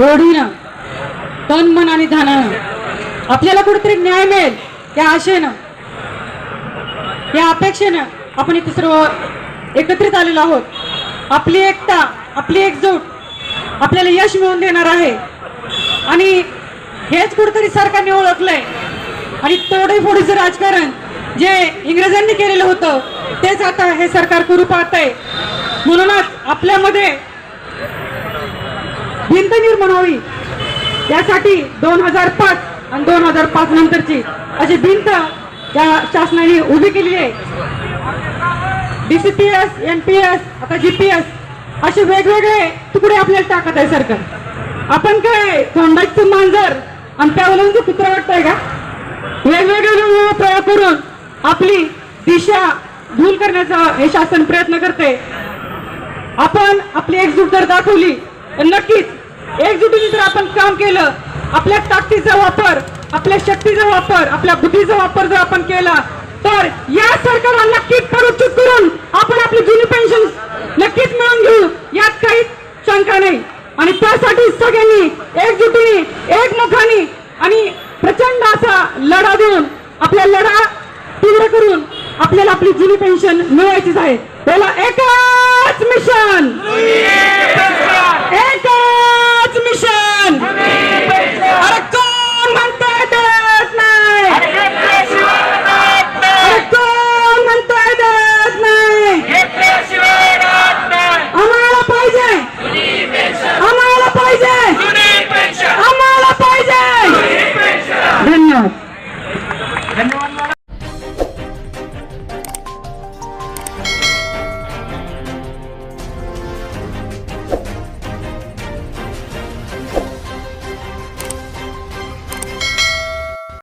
ओढीनं तन मन आणि धनानं आपल्याला कुठेतरी न्याय मिळेल या आशेनं. या अपेक्षेनं आपण इथे सर्व एकत्रित आलेलो आहोत. आपली एकता आपली एकजूट आपल्याला यश मिळवून देणार आहे. आणि हेच कुठेतरी सरकारने ओळखलंय. आणि तोडेफोडीचं राजकारण जे इंग्रजांनी केलेलं होतं तेच आता हे सरकार करू पाहतंय म्हणूनच आपल्यामध्ये भिंत निर्माण व्हावी. यासाठी दोन हजार पाच आणि दोन हजार पाच नंतरची अशी भिंत या शासनाने उभी केली आहे. डीसीपीएस एनपीएस आता जीपीएस असे वेगवेगळे तुकडे आपल्याला टाकत आहे सरकार. आपण काय तोंडाचं मांजर आणि त्यावरून कुत्रा वाटतंय का? वेगवेगळे प्रयोग करून आपली दिशा भूल करण्याचा हे शासन प्रयत्न करते आपण आपली एकजूट जर दाखवली तर नक्कीच एकजुटीने जर आपण काम केलं आपल्या ताकदीचा वापर आपल्या शक्तीचा वापर आपल्या बुद्धीचा वापर जर आपण केला तर या सरकारला नक्कीच परोक्षित करून आपण आपली जुनी पेन्शन नक्कीच मिळवून घेऊ. यात काहीच शंका नाही. आणि त्यासाठी सगळ्यांनी एकजुटीने एकमुखाने आणि प्रचंड असा लढा देऊन आपला लढा तीव्र करून आपल्याला आपली जुनी पेन्शन मिळवायचीच आहे. त्याला एकच मिशन 今